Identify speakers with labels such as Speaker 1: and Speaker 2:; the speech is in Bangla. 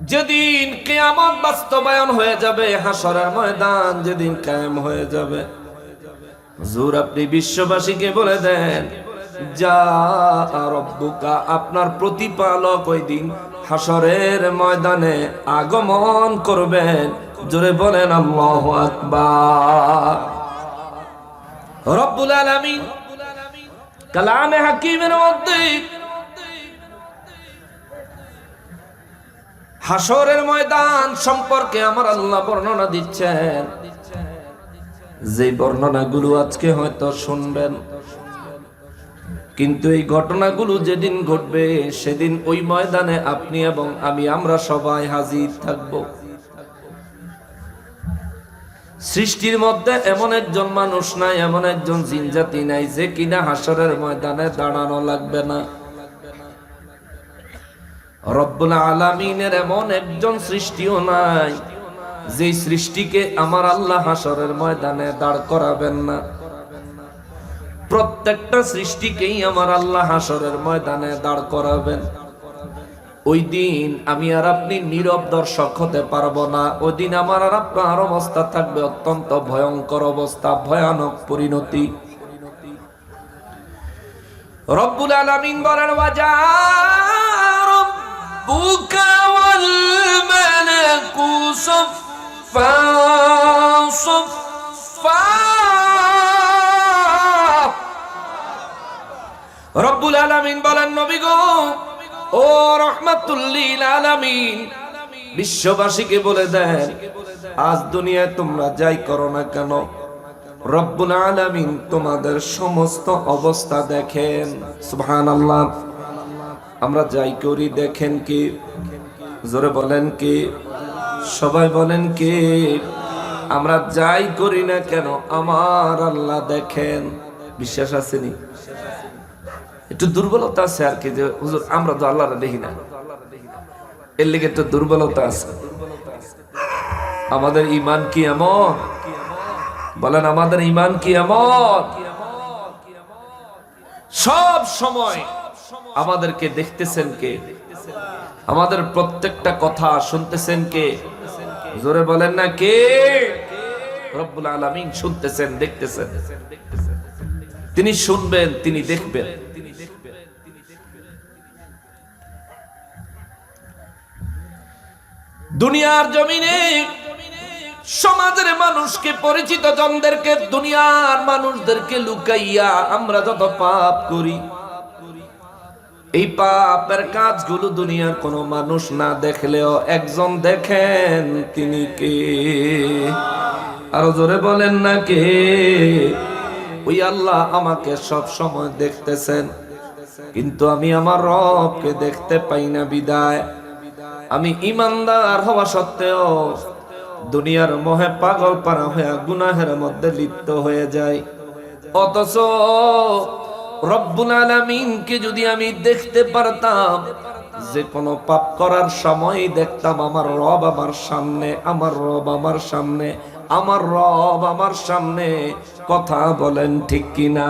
Speaker 1: যেদিন কেয়ামত বাস্তবায়ন হয়ে যাবে হাসরের ময়দান যেদিন কায়েম হয়ে যাবে। হুজুর, আপনি বিশ্ববাসীকে বলে দেন, যা আপনার প্রতিপালক ওই দিন হাসরের ময়দানে আগমন করবেন। জোরে বলেন, আল্লাহু আকবার। রব্বুল আলামিন কালামে হাকিমের মধ্যে হাসরের ময়দান সম্পর্কে আমার আল্লাহ বর্ণনা দিচ্ছেন। যে বর্ণনাগুলো আজকে হয়তো শুনবেন, কিন্তু এই ঘটনাগুলো যেদিন ঘটবে, সেদিন ওই ময়দানে আপনি এবং আমি, আমরা সবাই হাজির থাকব। সৃষ্টির মধ্যে এমন একজন মানুষ নাই, এমন একজন জিনজাতি নাই, যে কিনা হাসরের ময়দানে দাঁড়ানো লাগবে না। রব্বুল আলামিনের এমন একজন সৃষ্টিও নাই, যে সৃষ্টিকে আমার আল্লাহ হাসরের ময়দানে দাঁড় করাবেন না। প্রত্যেকটা সৃষ্টিকেই আমার আল্লাহ হাসরের ময়দানে দাঁড় করাবেন। ওই দিন আমি আর আপনি নীরব দর্শক হতে পারব না। ওই দিন আমার আর আপনার অবস্থা থাকবে অত্যন্ত ভয়ঙ্কর অবস্থা, ভয়ানক পরিণতি। রব্বুল আলামিন বলেন, ওয়াজা ওয়াল মালাকু সাফা সাফা রব্বুল আলামিন বলেন, নবী গো, ও রহমাতুল্লিল আলামিন, বিশ্ববাসীকে বলে দেন, আজ দুনিয়ায় তোমরা যাই করো না কেন? রব্বুল আলামিন তোমাদের সমস্ত অবস্থা দেখেন। সুবহানাল্লাহ। আমরা যাই করি দেখেন কি, জোরে বলেন কি, সবাই বলেন কি, আমরা যাই করি না কেন, আমার আল্লাহ দেখেন। বিশ্বাস আসেনি একটু দুর্বলতা আছে আর কি যে, হুজুর, আমরা তো আল্লাহরে দেখি না। এর লেগে একটু দুর্বলতা আছে। আমাদের ইমান কি এমন? বলেন, আমাদের ইমান কি এমন? সব সময় আমাদেরকে দেখতেছেন কে? আমাদের প্রত্যেকটা কথা শুনতেছেন কে? জোরে বলেন না কে? রব্বুল আলামিন শুনতেছেন, দেখতেছেন। তিনি শুনবেন, তিনি দেখবেন। দুনিয়ার জমিনে সমাজের মানুষকে, পরিচিত জনদেরকে, দুনিয়ার মানুষদেরকে লুকাইয়া আমরা যত পাপ করি এই পাপের কাজগুলো দুনিয়ার কোনো মানুষ না দেখলেও একজন দেখেন তিনি কে? আরও জোরে বলেন না কে? ওই আল্লাহ আমাকে সব সময় দেখতেছেন, কিন্তু আমি আমার রবকে দেখতে পাই না বিদায়। আমি ইমানদার হওয়া সত্ত্বেও দুনিয়ার মোহে পাগল পারা হয়ে গুনাহের মধ্যে লিপ্ত হয়ে যায় অথচ রব্বুল আলামিনকে যদি আমি দেখতে পারতাম, যে কোনো পাপ করার সময় দেখতাম, আমার রব আমার সামনে, আমার রব আমার সামনে, আমার রব আমার সামনে, কথা বলেন ঠিক কিনা?